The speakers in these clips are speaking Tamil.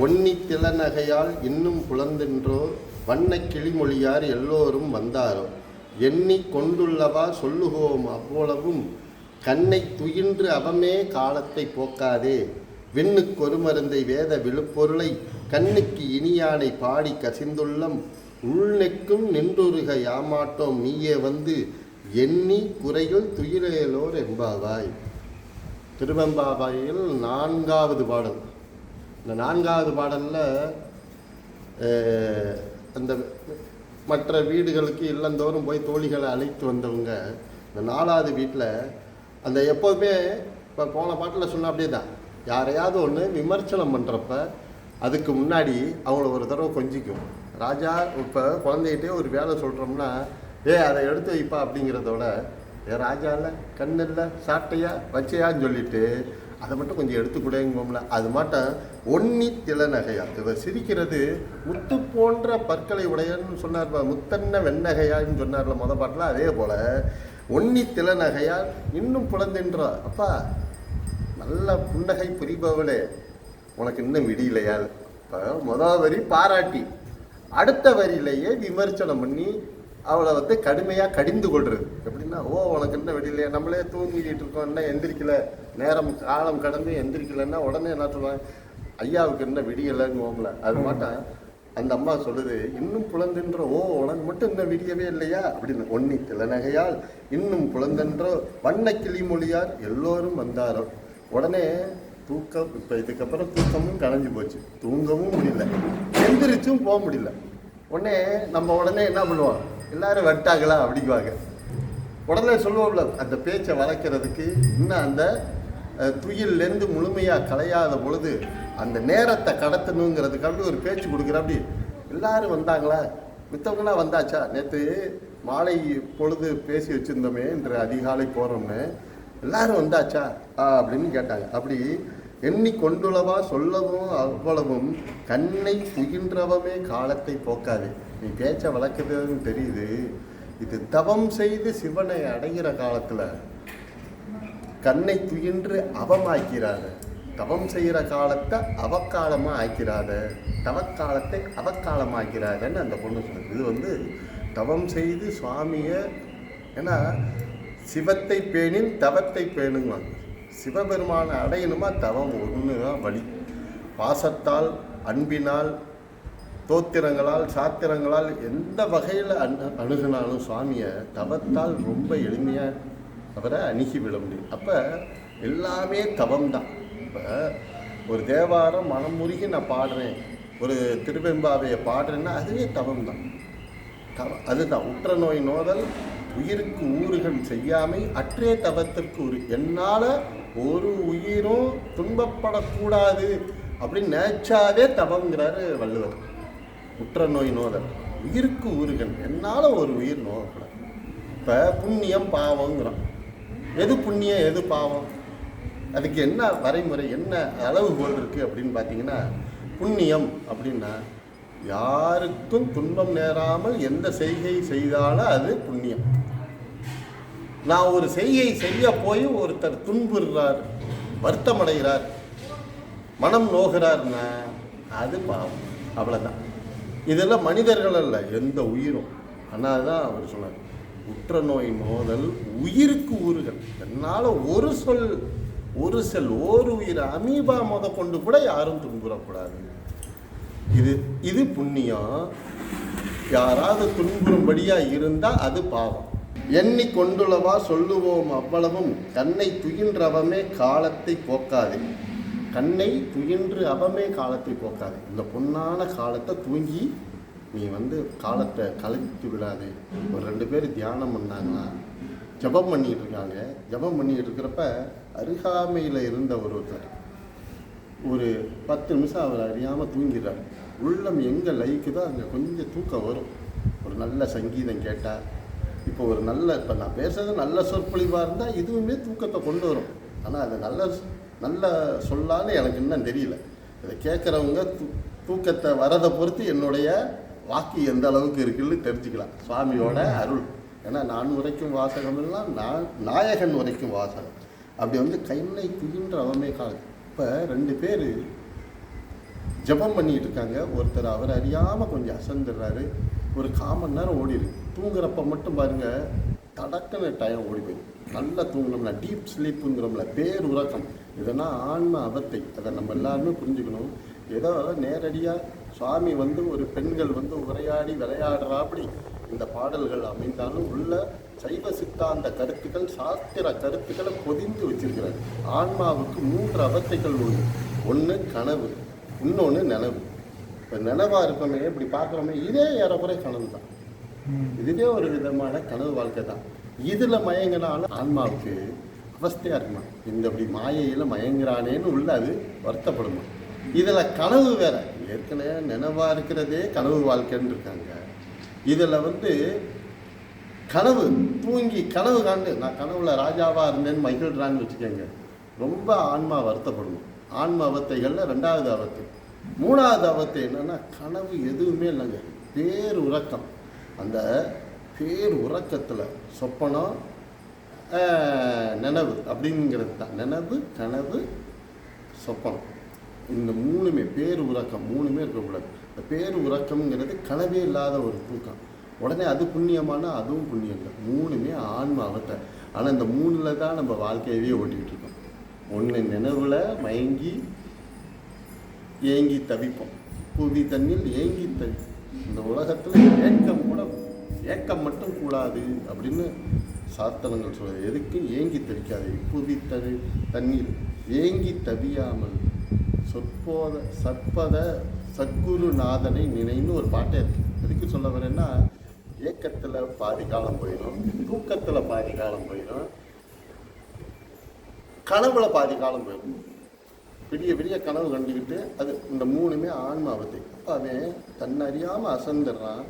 ஒன்னி திலநகையால் இன்னும் புலந்தென்றோ வண்ணக் கிளிமொழியார் எல்லோரும் வந்தாரோ? எண்ணி கொண்டுள்ளவா சொல்லுகோம் அவ்வளவும் கண்ணை துயின்று அவமே காலத்தை போக்காதே. விண்ணுக்கொரு மருந்தை வேத விழுப்பொருளை கண்ணுக்கு இனியானை பாடி கசிந்துள்ளம். உள்நெக்கும் நின்றுருக யாமாட்டோம் நீயே வந்து எண்ணி குறைகள் துயிலேலோர் எம்பாவாய் திருவெம்பாவாயில் நான்காவது பாடல். இந்த நான்காவது பாடலில் அந்த மற்ற வீடுகளுக்கு இல்லந்தோறும் போய் தோழிகளை அழைத்து வந்தவங்க இந்த நாலாவது வீட்டில் அந்த எப்போவுமே இப்போ போன பாட்டில் சொன்ன அப்படியே தான் யாரையாவது ஒன்று விமர்சனம் பண்ணுறப்ப அதுக்கு முன்னாடி அவங்கள ஒரு தடவை கொஞ்சிக்கும். ராஜா இப்போ குழந்தைகிட்டே ஒரு வேலை சொல்கிறோம்னா ஏ அதை எடுத்து வைப்பா அப்படிங்கிறதோட ஏ ராஜா இல்லை கண்ணு இல்லை சாட்டையா வச்சையான்னு சொல்லிட்டு அதை மட்டும் கொஞ்சம் எடுத்துக்கூடங்கோம்ல அது மாட்டம் ஒன்னி திலநகையா இவர் சிரிக்கிறது முத்து போன்ற பற்களை உடையன்னு சொன்னார் முத்தன்ன வெண்ணகையான்னு சொன்னார்ல முத பாட்டில். அதே போல ஒன்னி திலநகையா இன்னும் புலந்தென்றா? அப்பா நல்ல புன்னகை புரிபவளே. உனக்கு இன்னும் விடியலையா இப்போ முதல் வரி பாராட்டி. அடுத்த வரியிலேயே விமர்சனம் பண்ணி அவளை வந்து கடுமையாக கடிந்து கொள்றது. எப்படின்னா ஓ உனக்கு என்ன விடியலையா நம்மளே தூங்கிட்டு இருக்கோம் என்ன எந்திரிக்கல? நேரம் காலம் கடந்து எந்திரிக்கலைன்னா உடனே என்ன சொல்லுவாங்க? ஐயாவுக்கு என்ன விடியலைங்குவோம்ல அது மாட்டேன் அந்த அம்மா சொல்லுது இன்னும் புலந்தென்றோ? ஓ உனக்கு மட்டும் இன்னும் விடியவே இல்லையா? அப்படின்னு. ஒன்னி திலநகையால் இன்னும் புலந்தென்றோ? வண்ண கிளிமொழியார் எல்லோரும் வந்தாரோ? உடனே தூக்கம் இப்போ இதுக்கப்புறம் தூக்கமும் கலைஞ்சு போச்சு. தூங்கவும் முடியல. எந்திரிச்சும் போக முடியல. உடனே நம்ம உடனே என்ன பண்ணுவோம்? எல்லாரும் வட்டாங்களா அப்படிங்குவாங்க. உடனே சொல்லுவோம்ல அந்த பேச்சை வளர்க்கறதுக்கு இன்னும் அந்த துயிலேருந்து முழுமையாக கலையாத பொழுது அந்த நேரத்தை கடத்தணுங்கிறதுக்காண்டி ஒரு பேச்சு கொடுக்குறாப்படி எல்லாரும் வந்தாங்களா? மித்தவங்களாம் வந்தாச்சா? நேற்று மாலை பொழுது பேசி வச்சுருந்தோமே இன்று அதிகாலை போகிறோம்னு எல்லாரும் வந்தாச்சா? ஆ அப்படின்னு கேட்டாங்க. அப்படி எண்ணி கொண்டுள்ளவா சொல்லவும் அவ்வளவும் கண்ணை புகின்றவமே காலத்தை போக்காது. நீ பேச்சை வளர்க்குறதுன்னு தெரியுது. இது தவம் செய்து சிவனை அடைகிற காலத்தில் கண்ணை துயின்று அவமாக்கிறாத தவம் செய்கிற காலத்தை அவக்காலமாக ஆக்கிறாத தவக்காலத்தை அவக்காலமாக்கிறாதன்னு அந்த பொண்ணு சொல்லுது. இது வந்து தவம் செய்து சுவாமியை ஏன்னா சிவத்தை பேணின் தவத்தை பேணுங்குவாங்க சிவபெருமானை அடையணுமா? தவம் ஒன்று தான் வழி. பாசத்தால் அன்பினால் தோத்திரங்களால் சாத்திரங்களால் எந்த வகையில் அணு அணுகுனாலும் சுவாமியை தவத்தால் ரொம்ப எளிமையாக அவரை அணுகி விட முடியும். அப்போ எல்லாமே தவம் தான் இப்போ ஒரு தேவாரம் மனமுருகி நான் பாடுறேன் ஒரு திருவெம்பாவையை பாடுறேன்னா அதுவே தவம் தான் தவ- அதுதான். உற்ற நோய் நோதல் உயிருக்கு ஊறுகள் செய்யாமை அற்றே தவத்திற்கு உரு என்னால் ஒரு உயிரும் துன்பப்படக்கூடாது அப்படின்னு நினச்சாவே தவங்கிறாரு வள்ளுவர். உற்ற நோய் நோதல். உயிருக்கு உருகன் என்னால் ஒரு உயிர் நோகக்கூடாது. இப்போ புண்ணியம் பாவங்கிறோம். எது புண்ணியம் எது பாவம்? அதுக்கு என்ன வரைமுறை என்ன அளவுகோல் இருக்குது அப்படின்னு பார்த்தீங்கன்னா புண்ணியம் அப்படின்னா யாருக்கும் துன்பம் நேராமல் எந்த செய்கை செய்தாலும் அது புண்ணியம். நான் ஒரு செய்கை செய்ய போய் ஒருத்தர் துன்புறுறார் வருத்தமடைகிறார் மனம் நோகிறார்னா அது பாவம். அவ்வளோதான் இதெல்லாம் மனிதர்கள் அல்ல எந்த உயிரும். ஆனால் தான் அவர் சொன்னார் உற்ற நோய் உயிருக்கு ஊறுகள் என்னால் ஒரு சொல் ஒரு செல் ஓர் உயிர் அமீபா முத கொண்டு கூட யாரும் துன்புறக்கூடாது. இது இது புண்ணியம். யாராவது துன்புறும்படியாக இருந்தால் அது பாவம். எண்ணி கொண்டுள்ளவா சொல்லுவோம் அவ்வளவும் கண்ணை துயின்றவமே காலத்தை போக்காது. கண்ணை துயின்று அவமே காலத்தை போக்காது. இந்த பொன்னான காலத்தை தூங்கி நீ வந்து காலத்தை கலைத்து விடாது. ஒரு ரெண்டு பேர் தியானம் பண்ணாங்கன்னா ஜெபம் பண்ணிட்டு இருக்காங்க. ஜெபம் பண்ணிட்டு இருக்கிறப்ப அருகாமையில் இருந்த ஒருத்தர் ஒரு பத்து நிமிஷம் அவர் அறியாமல் தூங்கிடுறார். உள்ளம் எங்கே லைக்குதோ அங்கே கொஞ்சம் தூக்கம் வரும். ஒரு நல்ல சங்கீதம் கேட்டால் இப்போ ஒரு நல்ல இப்போ நான் பேசுறது நல்ல சொற்பொழிவாக இருந்தால் இதுவுமே தூக்கத்தை கொண்டு வரும். ஆனால் அது நல்ல நல்ல சொல்லான்னு எனக்கு இன்னும் தெரியல. இதை கேட்குறவங்க தூ தூக்கத்தை வரதை பொறுத்து என்னுடைய வாக்கு எந்த அளவுக்கு இருக்குன்னு தெரிஞ்சுக்கலாம். சுவாமியோட அருள். ஏன்னா நான் உரைக்கும் வாசகம் எல்லாம் நான் நாயகன் உரைக்கும் வாசகம். அப்படி வந்து கைமை குயின்ற அவமே காலம் இப்போ ரெண்டு பேர் ஜெபம் பண்ணிட்டு இருக்காங்க. ஒருத்தர் அவர் அறியாமல் கொஞ்சம் அசந்துடுறாரு. ஒரு காமன் நேரம் ஓடிடு தூங்குறப்ப மட்டும் பாருங்க தடக்கன டைம் ஓடி போயிடும். நல்லா தூங்கினோம்னா டீப் ஸ்லீப்புங்கிறோம்ல பேர் உறக்கம். இதெல்லாம் ஆன்ம அவத்தை அதை நம்ம எல்லாருமே புரிஞ்சுக்கணும். ஏதோ நேரடியாக சுவாமி வந்து ஒரு பெண்கள் வந்து உரையாடி விளையாடுறாப்படி இந்த பாடல்கள் அமைந்தாலும் உள்ள சைவ சித்தாந்த கருத்துக்கள் சாஸ்திர கருத்துக்களை பொதிந்து வச்சிருக்கிறார் ஆன்மாவுக்கு மூன்று அவத்தைகள் உண்டு. ஒன்று கனவு இன்னொன்று நினைவு. இப்போ நினைவாக இருக்கோமே இப்படி பார்க்குறோமே இதே ஏறக்குறை கனவு தான். இதுவே ஒரு விதமான கனவு வாழ்க்கை தான். இதில் மயங்கினாலும் ஆன்மாவுக்கு அவஸ்தையாக இருக்குமா? இந்த இப்படி மாயையில் மயங்குறானேன்னு உள்ள அது வருத்தப்படுமா? இதில் கனவு வேற. ஏற்கனவே நினைவாக இருக்கிறதே கனவு வாழ்க்கைன்னு இருக்காங்க. இதில் வந்து கனவு தூங்கி கனவு காண்டு நான் கனவுல ராஜாவாக இருந்தேன்னு மகிழ்றான்னு வச்சுக்கோங்க. ரொம்ப ஆன்மா வருத்தப்படணும். ஆன்ம அவத்தைகளில் ரெண்டாவது அவத்தை. மூணாவது அவத்தை என்னென்னா கனவு எதுவுமே இல்லைங்க. பேர் உறக்கம். அந்த பேர் உறக்கத்தில் சொப்பனம் ஆஹ், நினைவு அப்படிங்கிறது தான். நினைவு கனவு சொப்பனம். இந்த மூணுமே பேர் உறக்கம் மூணுமே இருக்கக்கூடாது இந்த பேர் உறக்கம்ங்கிறது கனவே இல்லாத ஒரு தூக்கம். உடனே அது புண்ணியமானா அதுவும் புண்ணியம் இல்லை மூணுமே ஆன்மாவத்தை. ஆனால் இந்த மூணில் தான் நம்ம வாழ்க்கையவே ஓட்டிக்கிட்டு இருக்கோம். ஒன்று நினைவில் மயங்கி ஏங்கி தவிப்போம். புவி தண்ணில் ஏங்கி தவி இந்த உலகத்தில் ஏக்கம் கூட ஏக்கம் மட்டும் கூடாது அப்படின்னு சாத்தனங்கள் சொல்கிறது எதுக்கு ஏங்கி தவிக்காது. புவி தண்ணீர் ஏங்கி தவியாமல் சொற்போத சற்பத சத்குருநாதனை நினைன்னு ஒரு பாட்டே இருக்கு. எதுக்கு சொல்ல வரேன்னா ஏக்கத்தில் பாதி காலம் போயிடும் தூக்கத்தில் பாதி காலம் போயிடும் கனவுல பாதி காலம் போயிடும். விடிய விடிய கனவு கண்டுக்கிட்டு அது இந்த மூணுமே ஆன்மாவது அப்போ அவன் அறியாமல் அசந்துடுறான்.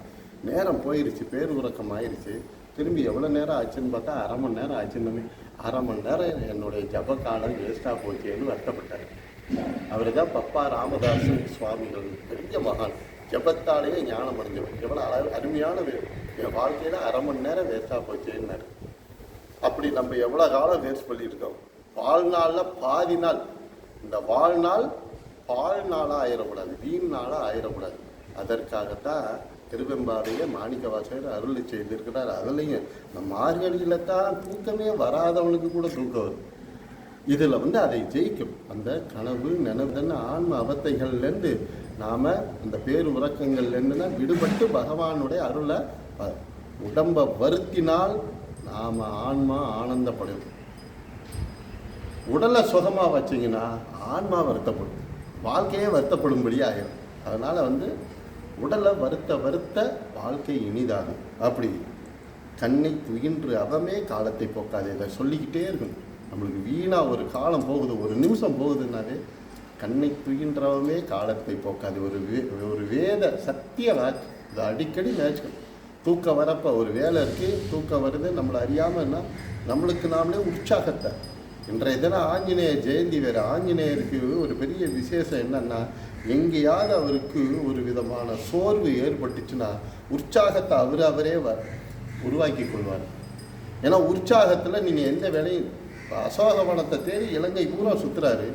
நேரம் போயிருச்சு பேர் உறக்கம் ஆயிடுச்சு திரும்பி எவ்வளோ நேரம் ஆச்சுன்னு பார்த்தா அரை மணி நேரம் ஆச்சுன்னு அரை மணி நேரம் என்னுடைய ஜப காலம் வேஸ்ட்டாக போச்சேன்னு வருத்தப்பட்டார். அவர் தான் பப்பா ராமதாசன் சுவாமிகள். பெரிய மகான். ஜபத்தாலேயே ஞானம் அடைஞ்சவர் எவ்வளோ அழ- அருமையான என் வாழ்க்கையில் அரை மணி நேரம் வேஸ்ட்டாக போச்சுன்னாரு. அப்படி நம்ம எவ்வளோ காலம் வேஸ்ட் பண்ணியிருக்கோம்? வாழ்நாளில் பாதி நாள். இந்த வாழ்நாள் பால் நாளாக ஆயிடக்கூடாது வீண் நாளாக ஆயிடக்கூடாது அதற்காகத்தான் திருவெம்பாடைய மாணிக்க வாசகர் அருள் செய்திருக்கிறார். அதுலேயும் இந்த மார்கழியில் தான் தூக்கமே வராதவனுக்கு கூட தூக்கம் வரும். இதில் வந்து அதை ஜெயிக்கும். அந்த கனவு நினைவுன்னு ஆன்ம அவத்தைகள்லேருந்து நாம் அந்த பேர் உறக்கங்கள்லேருந்து தான் விடுபட்டு பகவானுடைய அருளை உடம்பை வருத்தினால் நாம் ஆன்மா ஆனந்தப்படும் உடலை சுகமாக வச்சிங்கன்னா ஆன்மா வருத்தப்படும். வாழ்க்கையே வருத்தப்படும்படி ஆகிடும் அதனால் வந்து உடலை வருத்த வருத்த வாழ்க்கை இனிதாகும். அப்படி கண்ணை துயின்று அவமே காலத்தை போக்காது. இதை சொல்லிக்கிட்டே இருக்கணும். நம்மளுக்கு வீணாக ஒரு காலம் போகுது ஒரு நிமிஷம் போகுதுன்னாவே கண்ணை துயின்றவமே காலத்தை போக்காது. ஒரு வே ஒரு வேத சத்திய வாக்கு இது அடிக்கடி நினைச்சுக்கணும். தூக்கம் வரப்போ ஒரு வேலை இருக்குது தூக்கம் வருது நம்மளை அறியாமல்னா நம்மளுக்கு நாமளே உற்சாகத்தை. இன்றைய தினம் ஆஞ்சநேய ஜெயந்தி வேறு ஆஞ்சநேயருக்கு ஒரு பெரிய விசேஷம் என்னன்னா எங்கேயாவது அவருக்கு ஒரு விதமான சோர்வு ஏற்பட்டுச்சுன்னா உற்சாகத்தை அவர் அவரே வ உருவாக்கி கொள்வார். ஏன்னா உற்சாகத்தில் நீங்கள் எந்த வேலையும் அசோகவனத்தை தேடி இலங்கை பூரா சுற்றுறாரு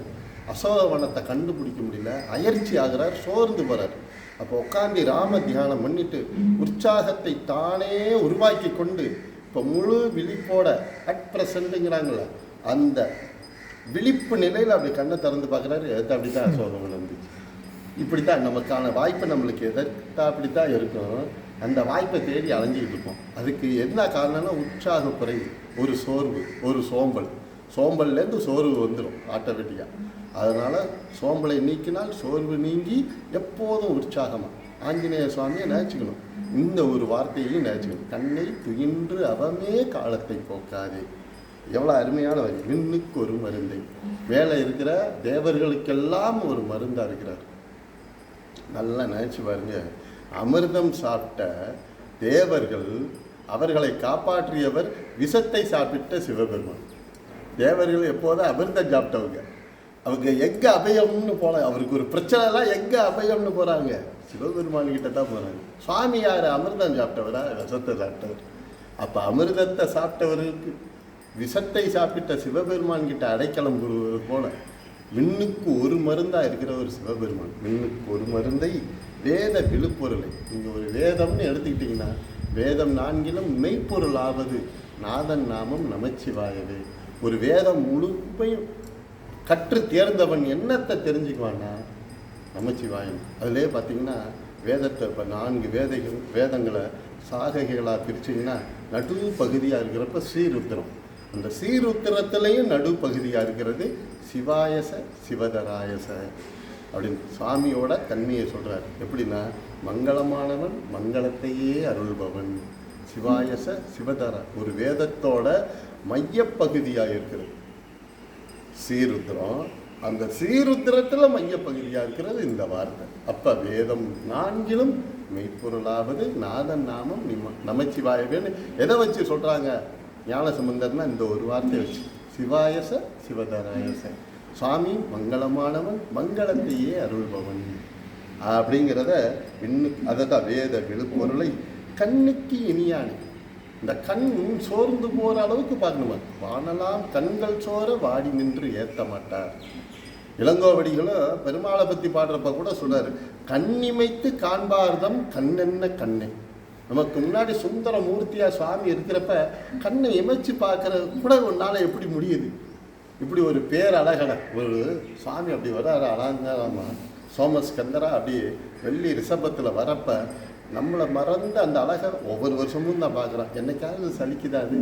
அசோகவனத்தை கண்டுபிடிக்க முடியல. அயற்சி ஆகிறார் சோர்ந்து போகிறார் அப்போ உட்காந்து ராம தியானம் பண்ணிட்டு உற்சாகத்தை தானே உருவாக்கி கொண்டு இப்போ முழு விழிப்போட அட் ப்ரெசண்ட்டுங்கிறாங்கள அந்த விழிப்பு நிலையில் அப்படி கண்ணை திறந்து பார்க்குறாரு. எது அப்படி தான் அசோகவனம் இருந்துச்சு இப்படி தான் நமக்கான வாய்ப்பு நம்மளுக்கு எதற்கா அப்படி தான் இருக்கும். அந்த வாய்ப்பை தேடி அலைஞ்சிக்கிட்டு இருப்போம். அதுக்கு என்ன காரணம்னா உற்சாக குறைவு ஒரு சோர்வு ஒரு சோம்பல். சோம்பல்லேருந்து சோர்வு வந்துடும் ஆட்டோமேட்டிக்காக அதனால் சோம்பலை நீக்கினால் சோர்வு நீங்கி எப்போதும் உற்சாகமாக ஆஞ்சநேய சுவாமியை நினச்சிக்கணும். இந்த ஒரு வார்த்தையையும் நினச்சிக்கணும். கண்ணை துயின்று அவமே காலத்தை போக்காதே. எவ்வளோ அருமையான வரி. விண்ணுக்கு ஒரு மருந்தை. மேலே இருக்கிற தேவர்களுக்கெல்லாம் ஒரு மருந்தாக இருக்கிறார். நல்லா நினச்சி பாருங்க. அமிர்தம் சாப்பிட்ட தேவர்கள் அவர்களை காப்பாற்றியவர் விஷத்தை சாப்பிட்ட சிவபெருமான். தேவர்கள் எப்போதும் அமிர்தம் சாப்பிட்டவங்க அவங்க எங்கே அபயம்னு போல அவருக்கு ஒரு பிரச்சனைலாம் எங்கே அபயம்னு போகிறாங்க சிவபெருமான் கிட்ட தான் போகிறாங்க சுவாமி யார்? அமிர்தம் சாப்பிட்டவரா? விஷத்தை சாப்பிட்டவர். அப்போ அமிர்தத்தை சாப்பிட்டவருக்கு விஷத்தை சாப்பிட்ட சிவபெருமான் கிட்ட அடைக்கலம் கூறுவது போல விண்ணுக்கு ஒரு மருந்தாக இருக்கிற ஒரு சிவபெருமான். விண்ணுக்கு ஒரு மருந்தை வேத விழுப்பொருளை. நீங்கள் ஒரு வேதம்னு எடுத்துக்கிட்டிங்கன்னா வேதம் நான்கிலும் மெய்ப்பொருள் ஆவது நாதன் நாமம் நமச்சிவாயவே. ஒரு வேதம் முழுமையும் கற்று தேர்ந்தவன் என்னத்தை தெரிஞ்சுக்குவான்னா? நமச்சிவாயம். அதிலே பார்த்தீங்கன்னா வேதத்தை இப்போ நான்கு வேதைகள் வேதங்களை சாககைகளாக பிரிச்சிங்கன்னா நடு பகுதியாக இருக்கிறப்ப ஸ்ரீருத்திரம் அந்த ஸ்ரீருத்திரத்துலேயும் நடு பகுதியாக இருக்கிறது சிவாயச சிவதராயச அப்படின்னு சுவாமியோட தன்மையை சொல்கிறார் எப்படின்னா மங்களமானவன் மங்களத்தையே அருள்பவன். சிவாயச சிவதர. ஒரு வேதத்தோட மையப்பகுதியாக இருக்கிறது. சீருத்திரம் அந்த சீருத்திரத்தில் மையப்பகுதியாக இருக்கிறது இந்த வார்த்தை. அப்போ வேதம் நான்கிலும் மெய்ப்பொருளாவது நாதன் நாமம் நிம நமச்சிவாயவேன்னு எதை வச்சு சொல்கிறாங்க ஞான சம்பந்தர்னா இந்த ஒரு வார்த்தை வச்சு. சிவாயச சிவதராயச. சுவாமி மங்களமானவன் மங்களத்தையே அருள்பவன். அப்படிங்கிறத இன்னும் அதை தான் வேத விழுப்பொருளை கண்ணுக்கு இனியானே இந்த கண் சோர்ந்து போகிற அளவுக்கு பார்க்கணுமா? வானலாம் கண்கள் சோர வாடி நின்று ஏற்ற மாட்டார். இளங்கோவடிகளும் பெருமாளை பற்றி பாடுறப்ப கூட சொல்றாரு கண்ணிமைத்து காண்பார்தம் கண்ணென்ன கண்ணே. நமக்கு முன்னாடி சுந்தர மூர்த்தியாக சுவாமி இருக்கிறப்ப கண்ணை இமைச்சு பார்க்குற கூட உன்னால எப்படி முடியுது? இப்படி ஒரு பேர் அழகட ஒரு சுவாமி அப்படி வர அலங்காரமா சோமஸ்கந்தரா அப்படி வெள்ளி ரிஷபத்தில் வரப்போ நம்மளை மறந்து அந்த அழகை ஒவ்வொரு வருஷமும் நான் பார்க்குறேன். என்னைக்காவது சலிக்குதா அது?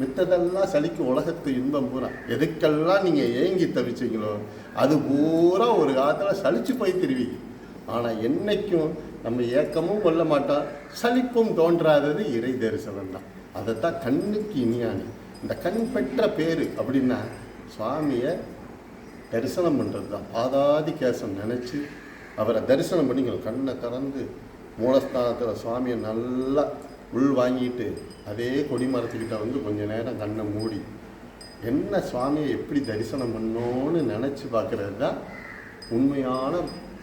மித்ததெல்லாம் சலிக்கும் உலகத்து இன்பம் பூரா. எதுக்கெல்லாம் நீங்கள் ஏங்கி தவிச்சிங்களோ அது பூரா ஒரு காலத்தில் சலிச்சு போய் திருவிங்க ஆனால் என்னைக்கும் நம்ம ஏக்கமும் கொள்ள மாட்டோம். சலிப்பும் தோன்றாதது இறை தரிசனம் தான். அதைத்தான் கண்ணுக்கு இனியானி. இந்த கண் பெற்ற பேர் அப்படின்னா சுவாமியை தரிசனம் பண்ணுறது தான் பாதாதி கேசம் நினச்சி அவரை தரிசனம் பண்ணிக்கணும் கண்ணை திறந்து மூலஸ்தானத்தில் சுவாமியை நல்லா உள் வாங்கிட்டு அதே கொடிமரத்துக்கிட்ட வந்து கொஞ்ச நேரம் கண்ணை மூடி என்ன சுவாமியை எப்படி தரிசனம் பண்ணோன்னு நினச்சி பார்க்குறது தான் உண்மையான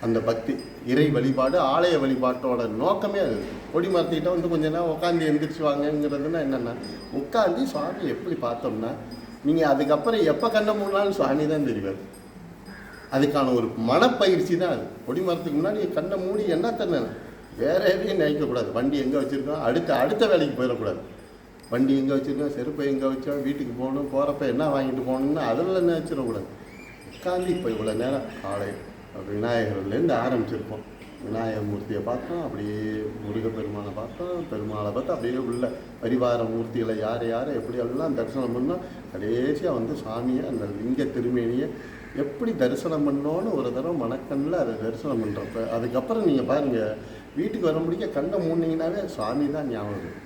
அந்த பக்தி. இறை வழிபாடு ஆலய வழிபாட்டோட நோக்கமே அது. கொடிமரத்துக்கிட்ட வந்து கொஞ்ச நேரம் உட்காந்து எந்திரிச்சு வாங்கங்கிறதுனா என்னென்னா உட்காந்து சுவாமி எப்படி பார்த்தோம்னா நீங்கள் அதுக்கப்புறம் எப்போ கண்ணை மூடினாலும் சுவாமி தான் தெரிவார். அதுக்கான ஒரு மனப்பயிற்சி தான் அது. கொடிமரத்துக்கு முன்னாடி கண்ணை மூடி என்ன தண்ணு வேற எதையும் நினைக்கக்கூடாது. வண்டி எங்கே வச்சுருக்கோம்? அடுத்த அடுத்த வேலைக்கு போயிடக்கூடாது. வண்டி எங்கே வச்சுருக்கோம்? செருப்பை எங்கே வச்சோம்? வீட்டுக்கு போகணும் போகிறப்ப என்ன வாங்கிட்டு போகணும்னு அதில் நினச்சிடக்கூடாது. உட்காந்து இப்போ இவ்வளோ நேரம் காலை விநாயகர்லேருந்து ஆரம்பிச்சிருப்போம். விநாயகர் மூர்த்தியை பார்த்தோம் அப்படியே முருகப்பெருமானை பார்த்தோம் பெருமாளை பார்த்து அப்படியே உள்ள பரிவார மூர்த்திகளை யார் யாரை எப்படியெல்லாம் தரிசனம் பண்ணோம் கடைசியாக வந்து சாமியை அந்த லிங்க திருமேனியை எப்படி தரிசனம் பண்ணோன்னு ஒரு தடவை மணக்கண்ணில் அதை தரிசனம் பண்ணுறப்ப அதுக்கப்புறம் நீங்கள் பாருங்கள் வீட்டுக்கு வர முடிக்க கண்ணை மூடினீங்கன்னாவே சுவாமி தான் ஞாபகம்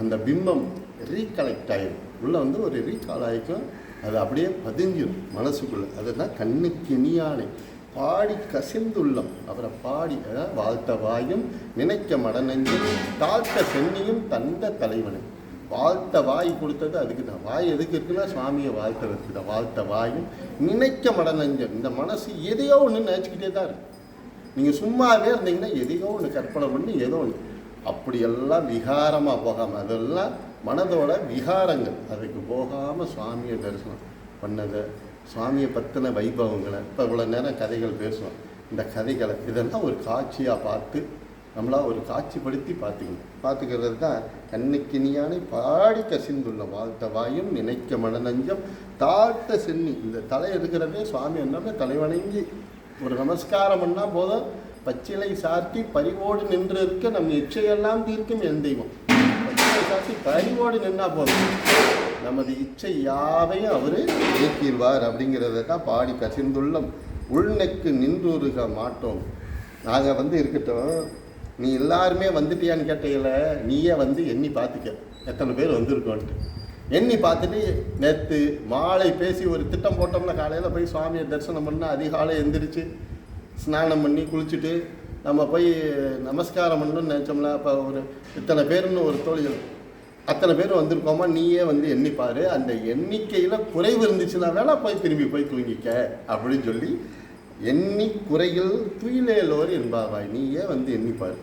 அந்த பிம்பம் ரீகலெக்ட் ஆகிடும் உள்ளே வந்து ஒரு ரீகால் ஆகிக்கும் அது அப்படியே பதிஞ்சிடும் மனசுக்குள்ளே. அதுதான் கண்ணுக்கு இனியானை. பாடி கசிந்துள்ளம். அவரை பாடி அதாவது வாழ்த்த வாயும் நினைக்க மடநெஞ்சும் தாழ்த்த சென்னியும் தந்த தலைவனை. வாழ்த்த வாய் கொடுத்தது அதுக்கு தான். வாய் எதுக்கு இருக்குன்னா சுவாமியை வாழ்த்துறதுக்கு தான். வாழ்த்த வாயும் நினைக்க மடநெஞ்சம் இந்த மனசு எதையோ ஒன்று நினச்சிக்கிட்டே தான் இருக்கு. நீங்கள் சும்மாவே இருந்தீங்கன்னா எதையோ ஒன்று கற்பனை பண்ணி ஏதோ ஒன்று அப்படியெல்லாம் விகாரமாக போகாமல் அதெல்லாம் மனதோட விகாரங்கள். அதுக்கு போகாமல் சுவாமியை தரிசனம் பண்ணதை சுவாமியை பற்றின வைபவங்களை. இப்போ இவ்வளோ நேரம் கதைகள் பேசுவோம் இந்த கதைகளை இதெல்லாம் ஒரு காட்சியாக பார்த்து நம்மளாக ஒரு காட்சிப்படுத்தி பார்த்துக்கணும். பார்த்துக்கிறது தான் கண்ணுக்கினியானை பாடி கசிந்துள்ள வாழ்த்த வாயும் நினைக்க மனநஞ்சம் தாழ்த்த சென்னி. இந்த தலை எடுக்கிறதே சுவாமி என்னன்னா தலைவணங்கி. ஒரு நமஸ்காரம் பண்ணால் போதும். பச்சிலை சாத்தி பரிவோடு நின்று இருக்க நம் இச்சையெல்லாம் தீர்க்கும் என் தெய்வம். பச்சிலை சாத்தி பறிவோடு நின்னா போதும். நமது இச்சை யாவையும் அவர் இயக்கிடுவார் அப்படிங்கிறத தான் பாடி கசிந்துள்ளம். உள்நெக்கு நின்றுருக மாட்டோம். நாங்கள் வந்து இருக்கட்டும் நீ எல்லாருமே வந்துட்டியான்னு கேட்டையில் நீயே வந்து எண்ணி பார்த்துக்க. எத்தனை பேர் வந்திருக்கோன்ட்டு. எண்ணி பார்த்துட்டு நேற்று மாலை பேசி ஒரு திட்டம் போட்டோம்னா காலையில் போய் சுவாமியை தரிசனம் பண்ணால் அதிகாலை எந்திரிச்சு ஸ்நானம் பண்ணி குளிச்சுட்டு நம்ம போய் நமஸ்காரம் பண்ணணும்னு நினச்சோம்னா அப்போ ஒரு இத்தனை பேர்னு ஒரு தோழிகள் அத்தனை பேர் வந்திருக்கோமா? நீயே வந்து எண்ணிப்பார் அந்த எண்ணிக்கையில் குறைவு இருந்துச்சுன்னா வேணா போய் திரும்பி போய் தூங்கிக்க அப்படின்னு சொல்லி எண்ணி குறையில் துயிலேலோர் என்பாவாய். நீயே வந்து எண்ணிப்பார்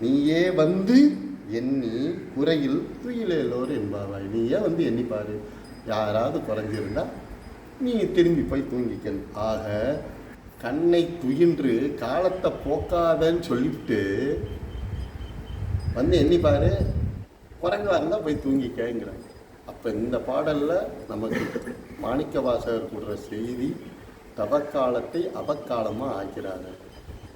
நீயே வந்து எண்ணி குறையில் துயிலேலோர் என்பாவாய் ஏன் வந்து எண்ணிப்பாரு? யாராவது குறைஞ்சிருந்தா நீ திரும்பி போய் தூங்கிக்கணும். ஆக கண்ணை துயின்று காலத்தை போக்காதன்னு சொல்லிவிட்டு வந்து எண்ணி பாரு குரங்கா இருந்தால் போய் தூங்கிக்கங்கிறாங்க. அப்போ இந்த பாடலில் நமக்கு மாணிக்க வாசகர் கூடுற செய்தி தவக்காலத்தை அவக்காலமாக ஆக்கிறாரு.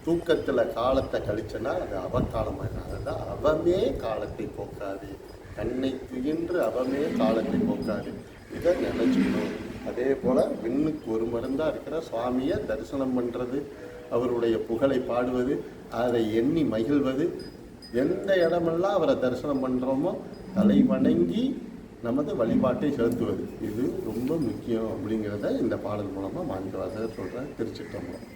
தூக்கத்தில் காலத்தை கழிச்சனா அது அவக்காலமாக அதுதான் அவமே காலத்தை போக்காது. கண்ணை துயின்று அவமே காலத்தை போக்காது. இதை நினைச்சுக்கணும். அதே போல் விண்ணுக்கு ஒரு மருந்தாக இருக்கிற சுவாமியை தரிசனம் பண்ணுறது அவருடைய புகழை பாடுவது அதை எண்ணி மகிழ்வது எந்த இடமெல்லாம் அவரை தரிசனம் பண்ணுறோமோ தலை வணங்கி நமது வழிபாட்டை செலுத்துவது. இது ரொம்ப முக்கியம் அப்படிங்கிறத இந்த பாடல் மூலமாக மாணிக்க வாசகர் சொல்கிறேன் திருச்சிட்டம்பலம்